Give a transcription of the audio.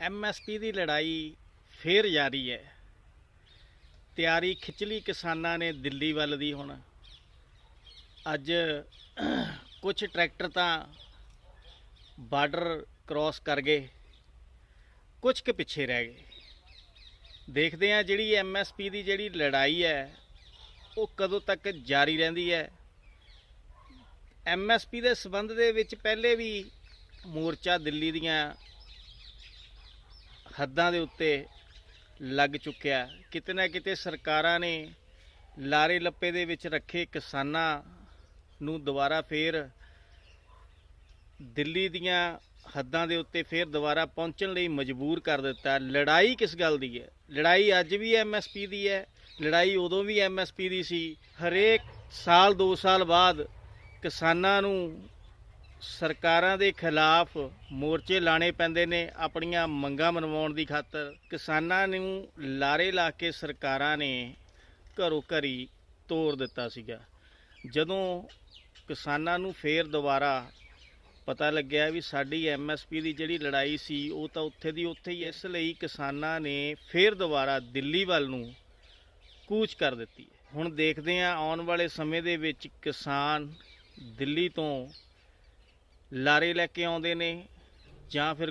MSP ਦੀ ਲੜਾਈ ਫੇਰ ਜਾਰੀ ਹੈ। ਤਿਆਰੀ ਖਿਚਲੀ ਕਿਸਾਨਾਂ ਨੇ ਦਿੱਲੀ ਵੱਲ ਦੀ ਹੁਣ। ਅੱਜ ਕੁਝ ਟਰੈਕਟਰ ਤਾਂ ਬਾਰਡਰ ਕ੍ਰਾਸ ਕਰ ਗਏ। ਕੁਝ ਕੁ ਪਿੱਛੇ ਰਹਿ ਗਏ। ਦੇਖਦੇ ਆ ਜਿਹੜੀ ਐਮਐਸਪੀ ਦੀ ਜਿਹੜੀ ਲੜਾਈ ਹੈ, ਉਹ ਕਦੋਂ ਤੱਕ ਜਾਰੀ ਰਹਿੰਦੀ ਹੈ। ਐਮਐਸਪੀ ਦੇ ਸਬੰਧ ਦੇ ਵਿੱਚ ਪਹਿਲੇ ਵੀ ਮੋਰਚਾ ਦਿੱਲੀ ਦੀਆਂ ਹੱਦਾਂ ਦੇ ਉੱਤੇ ਲੱਗ ਚੁੱਕਿਆ। ਕਿਤੇ ਨਾ ਕਿਤੇ ਸਰਕਾਰਾਂ ਨੇ ਲਾਰੇ ਲੱਪੇ ਦੇ ਵਿੱਚ ਰੱਖੇ ਕਿਸਾਨਾਂ ਨੂੰ ਦੁਬਾਰਾ ਫੇਰ ਦਿੱਲੀ ਦੀਆਂ ਹੱਦਾਂ ਦੇ ਉੱਤੇ ਫੇਰ ਦੁਬਾਰਾ ਪਹੁੰਚਣ ਲਈ ਮਜਬੂਰ ਕਰ ਦਿੱਤਾ। ਲੜਾਈ ਕਿਸ ਗੱਲ ਦੀ ਹੈ? ਲੜਾਈ ਅੱਜ ਵੀ ਐਮਐਸਪੀ ਦੀ ਹੈ, ਲੜਾਈ ਉਦੋਂ ਵੀ ਐਮਐਸਪੀ ਦੀ ਸੀ। ਹਰੇਕ ਸਾਲ 2 ਸਾਲ ਬਾਅਦ ਕਿਸਾਨਾਂ ਨੂੰ ਸਰਕਾਰਾਂ ਦੇ ਖਿਲਾਫ ਮੋਰਚੇ ਲਾਣੇ ਪੈਂਦੇ ਨੇ ਆਪਣੀਆਂ ਮੰਗਾਂ ਮਨਵਾਉਣ ਦੀ ਖਾਤਰ। ਕਿਸਾਨਾਂ ਨੂੰ ਲਾਰੇ ਲਾ ਕੇ ਸਰਕਾਰਾਂ ਨੇ ਘਰੋ ਘਰੀ ਤੋੜ ਦਿੱਤਾ ਸੀਗਾ। ਜਦੋਂ ਕਿਸਾਨਾਂ ਨੂੰ ਫੇਰ ਦੁਬਾਰਾ ਪਤਾ ਲੱਗਿਆ ਵੀ ਸਾਡੀ ਐਮਐਸਪੀ ਦੀ ਜਿਹੜੀ ਲੜਾਈ ਸੀ, ਉਹ ਤਾਂ ਉੱਥੇ ਦੀ ਉੱਥੇ ਹੀ ਇਸ ਲਈ ਕਿਸਾਨਾਂ ਨੇ ਫੇਰ ਦੁਬਾਰਾ ਦਿੱਲੀ ਵੱਲ ਨੂੰ ਕੂਚ ਕਰ ਦਿੱਤੀ ਹੁਣ ਦੇਖਦੇ ਹਾਂ ਆਉਣ ਵਾਲੇ ਸਮੇਂ ਦੇ ਵਿੱਚ ਕਿਸਾਨ ਦਿੱਲੀ ਤੋਂ ਲਾਰੇ ਲੈ ਕੇ ਆਉਂਦੇ ਨੇ ਜਾਂ ਫਿਰ